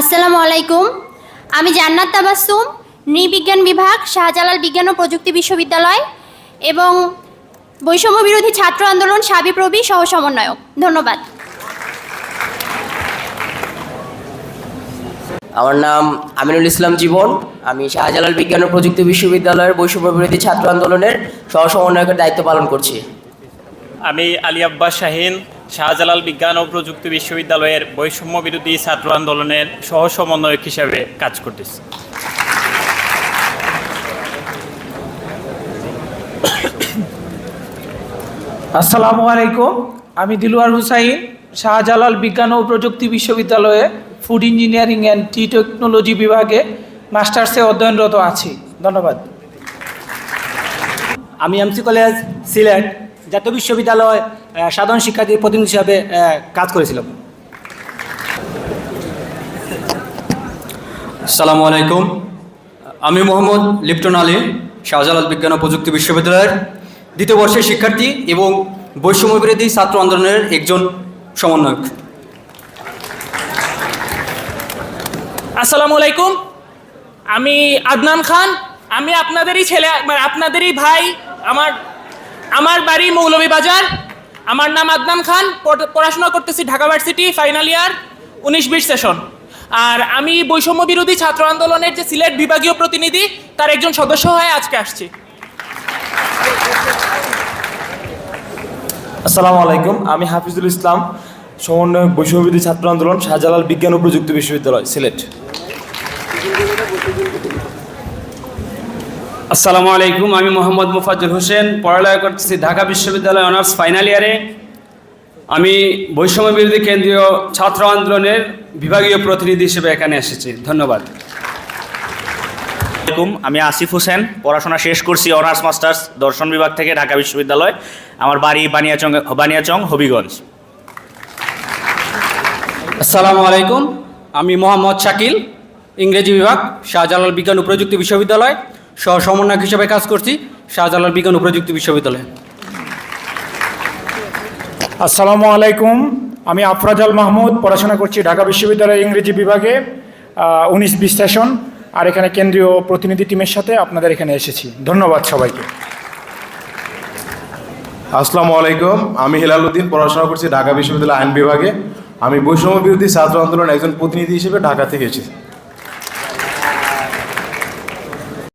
আসসালামু আলাইকুম। আমি জান্নাত তাবাসুম নৃবিজ্ঞান বিভাগ শাহজালাল বিজ্ঞান ও প্রযুক্তি বিশ্ববিদ্যালয় এবং বৈষম্য বিরোধী ছাত্র আন্দোলন সাবিপ্রবি সহ সমন্বয়ক। ধন্যবাদ। আমার নাম আমিনুল ইসলাম জীবন। আমি শাহজালাল বিজ্ঞান ও প্রযুক্তি বিশ্ববিদ্যালয়ের বৈষম্য বিরোধী ছাত্র আন্দোলনের সহ সমন্বয়কের দায়িত্ব পালন করছি। আমি আলী আব্বাস শাহিন শাহজালাল বিজ্ঞান ও প্রযুক্তি বিশ্ববিদ্যালয়ের বৈষম্য বিরোধী ছাত্র আন্দোলনের সহ সমন্বয়ক হিসাবে কাজ করতেছি। আসসালামু আলাইকুম। আমি দিলুয়ার হুসাইন শাহজালাল বিজ্ঞান ও প্রযুক্তি বিশ্ববিদ্যালয়ে food engineering and tea technology বিভাগে মাস্টার্সে অধ্যয়নরত আছি। ধন্যবাদ। আমি এমসি কলেজ সিলেট। জাতীয় বিশ্ববিদ্যালয় সাধারণ শিক্ষার্থীর প্রতিনিধি হিসাবে কাজ করেছিলাম আসসালামু আলাইকুম। আমি মোহাম্মদ লিপ্টন আলী শাহজালাল বিজ্ঞান ও প্রযুক্তি বিশ্ববিদ্যালয়ের দ্বিতীয় বর্ষের শিক্ষার্থী এবং বৈষম্য বিরোধী ছাত্র আন্দোলনের একজন সমন্বয়ক। আসসালামু আলাইকুম। আমি আদনান খান। আমি আপনাদেরই ছেলে মানে আপনাদেরই ভাই আমার আমার বাড়ি মৌলভীবাজার আমার নাম আদনান খান, পড়- পড়াশোনা করতেছি ঢাকা ভার্সিটি ফাইনাল ইয়ার উনিশ বিশ সেশন আর আমি বৈষম্য বিরোধী ছাত্র আন্দোলনের যে সিলেট বিভাগীয় প্রতিনিধি, তার একজন সদস্য হয়ে আজকে আসছি। আসসালামু আলাইকুম, আমি হাফিজুল ইসলাম, সমন্বয়ক বৈষম্যবিধি ছাত্র আন্দোলন শাহজালাল বিজ্ঞান ও প্রযুক্তি বিশ্ববিদ্যালয়, সিলেট। আসসালামু আলাইকুম আমি মোহাম্মদ মুফাজ্জল হোসেন পড়ালেখা করতেছি ঢাকা বিশ্ববিদ্যালয় অনার্স ফাইনাল ইয়ারে। আমি বৈষম্য বিরোধী কেন্দ্রীয় ছাত্র আন্দোলনের বিভাগীয় প্রতিনিধি হিসেবে এখানে এসেছি। ধন্যবাদ। আমি আসিফ হোসেন পড়াশোনা শেষ করছি অনার্স মাস্টার্স দর্শন বিভাগ থেকে ঢাকা বিশ্ববিদ্যালয়। আমার বাড়ি বানিয়াচং বানিয়াচং হবিগঞ্জ। আসসালামু আলাইকুম আমি মোহাম্মদ শাকিল ইংরেজি বিভাগ শাহজালাল বিজ্ঞান ও প্রযুক্তি বিশ্ববিদ্যালয়। সহ সমন্বয়ক হিসেবে কাজ করছি শাহজালাল বিজ্ঞান ও প্রযুক্তি বিশ্ববিদ্যালয়ে। আসসালামু আলাইকুম। আমি আফরাজাল মাহমুদ পড়াশোনা করছি ঢাকা বিশ্ববিদ্যালয় ইংরেজি বিভাগে উনিশ বিশ সেশন আর এখানে কেন্দ্রীয় প্রতিনিধি টিমের সাথে আপনাদের এখানে এসেছি। ধন্যবাদ সবাইকে। আসসালামু আলাইকুম। আমি হেলাল উদ্দিন পড়াশোনা করছি ঢাকা বিশ্ববিদ্যালয় আইন বিভাগে। আমি বৈষম্য বিরোধী ছাত্র আন্দোলন একজন প্রতিনিধি হিসেবে ঢাকা থেকে এসেছি।